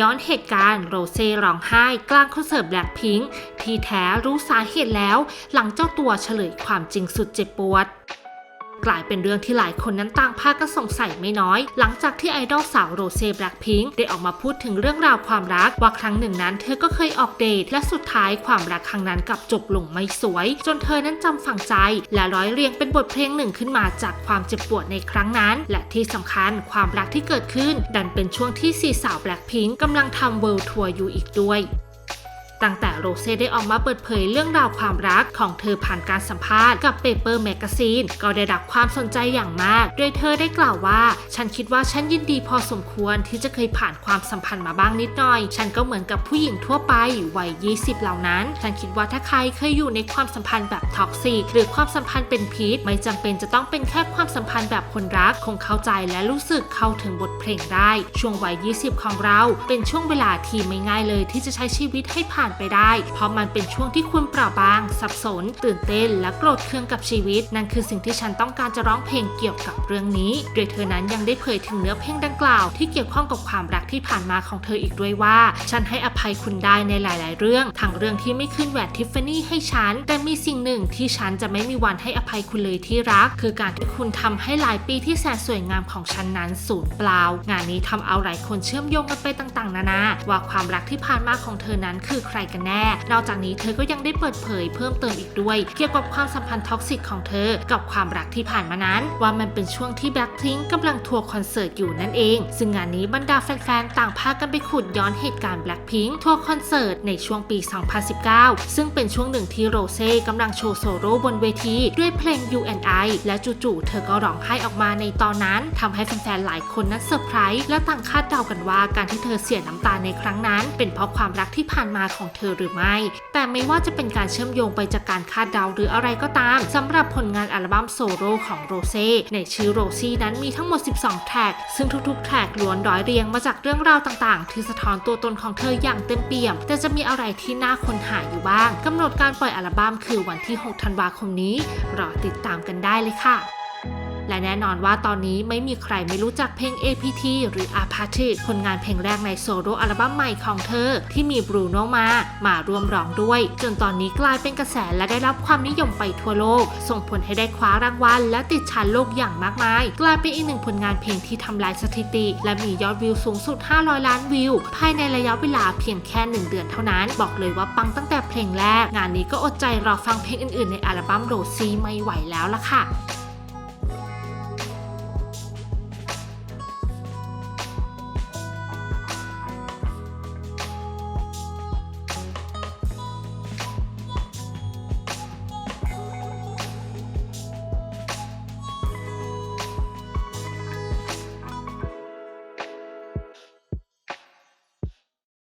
ย้อนเหตุการณ์โรเซ่ร้องไห้กลางคอนเสิร์ตแบล็คพิงค์ที่แท้รู้สาเหตุแล้ว หลังเจ้าตัวเฉลยความจริงสุดเจ็บปวด กลายเป็นเรื่องที่หลายคนนั้นต่างพากันสงสัยไม่น้อย หลังจากที่ไอดอลสาวโรเซ่แบล็คพิงค์ได้ออกมาพูดถึงเรื่องราวความรัก ว่าครั้งหนึ่งนั้นเธอก็เคยออกเดท และสุดท้ายความรักครั้งนั้นกลับจบลงไม่สวย จนเธอนั้นจำฝังใจ และร้อยเรียงเป็นบทเพลงหนึ่งขึ้นมาจากความเจ็บปวดในครั้งนั้น และที่สำคัญความรักที่เกิดขึ้น ดันเป็นช่วงที่สี่สาวแบล็คพิงค์กำลังทำเวิลด์ทัวร์อยู่อีกด้วย ตั้งแต่โรเซ่ได้ออกมาเปิดเผยเรื่องราวความรักของเธอผ่านการสัมภาษณ์กับเปเปอร์แมกซีนก็ได้รับความสนใจอย่างมาก โดยเธอได้กล่าวว่า ฉันคิดว่าฉันยินดีพอสมควรที่จะเคยผ่านความสัมพันธ์มาบ้างนิดหน่อย ฉันก็เหมือนกับผู้หญิงทั่วไปวัย 20 เหล่านั้น ฉันคิดว่าถ้าใครเคยอยู่ในความสัมพันธ์แบบท็อกซิกหรือความสัมพันธ์เป็นพิษไม่จำเป็นจะต้องเป็นแค่ความสัมพันธ์แบบคนรักคงเข้าใจและรู้สึกเข้าถึงบทเพลงได้ ช่วงวัย 20 ของเรา เป็นช่วงเวลาที่ไม่ง่ายเลยที่จะใช้ชีวิตให้ผ่านไปได้ เพราะมันเป็นช่วงที่คุณเปราะบาง สับสน ตื่นเต้น และโกรธเคืองกับชีวิต นั่นคือสิ่งที่ฉันต้องการจะร้องเพลงเกี่ยวกับเรื่องนี้ โดยเธอนั้นยังได้เผยถึงเนื้อเพลงดังกล่าว ที่เกี่ยวข้องกับความรักที่ผ่านมาของเธออีกด้วยว่า ฉันให้อภัยคุณได้ในหลาย ๆ เรื่องทั้งเรื่องที่ไม่ขึ้นแหวนทิฟฟานี่ให้ฉัน แต่มีสิ่งหนึ่งที่ฉันจะไม่มีวันให้อภัยคุณเลยที่รัก คือการที่คุณทำให้หลายปีที่แสนสวยงามของฉันนั้นสูญเปล่า งานนี้ทำเอาหลายคนเชื่อมโยงกันไปต่าง ๆ นานาว่าความรักที่ผ่านมาของเธอนั้นคือใครกันแน่ นอกจากนี้เธอก็ยังได้เปิดเผยเพิ่มเติมอีกด้วย เกี่ยวกับความสัมพันธ์ท็อกซิกของเธอ กับความรักที่ผ่านมานั้น ว่ามันเป็นช่วงที่แบล็คพิงกำลังทัวร์คอนเสิร์ตอยู่นั่นเอง ซึ่งงานนี้บรรดาแฟนๆ ต่างพากันไปขุดย้อนเหตุการณ์แบล็คพิงทัวร์คอนเสิร์ตในช่วงปี 2019 ซึ่งเป็นช่วงหนึ่งที่โรเซ่กำลังโชว์โซโล่บนเวที ด้วยเพลง You and I และจู่ๆเธอก็ร้องไห้ออกมาในตอนนั้นทำให้แฟนๆ หลายคนนั้นเซอร์ไพรส์และต่างคาดเดากันว่าการที่เธอเสียน้ำตาในครั้งนั้น เป็นเพราะความรักที่ผ่านมาของเธอหรือไม่ แต่ไม่ว่าจะเป็นการเชื่อมโยงไปจากการคาดเดาหรืออะไรก็ตามสำหรับผลงานอัลบั้มโซโล่ของโรเซ่ในชื่อโรซี่นั้นมีทั้งหมด 12 แทร็กซึ่งทุกๆ แทร็กล้วนร้อยเรียงมาจากเรื่องราวต่างๆ ที่สะท้อนตัวตนของเธออย่างเต็มเปี่ยม แต่จะมีอะไรที่น่าค้นหาอยู่บ้างกำหนดการปล่อยอัลบั้มคือวันที่ 6 ธันวาคมนี้ รอติดตามกันได้เลยค่ะ และแน่นอนว่าตอนนี้ไม่มีใครไม่รู้จักเพลง APT หรือ a p a t h i ผลงานเพลงแรกในโซโล่อัลบั้มใหม่ของเธอ ที่มีบรูโนมา มาร่วมร้องด้วย จนตอนนี้กลายเป็นกระแสและได้รับความนิยมไปทั่วโลก ส่งผลให้ได้คว้ารางวัล และติดชาร์ตโลกอย่างมากมาย กลายเป็นอีกหนึ่งผลงานเพลงที่ทำลายสถิติ และมียอดวิวสูงสุด 500 ล้านวิว ภายในระยะเวลาเพียงแค่ 1 เดือนเท่านั้น บอกเลยว่าปังตั้งแต่เพลงแรก งานนี้ก็อดใจรอฟังเพลงอื่นๆ ในอัลบั้มโรซี่ไม่ไหวแล้วล่ะค่ะ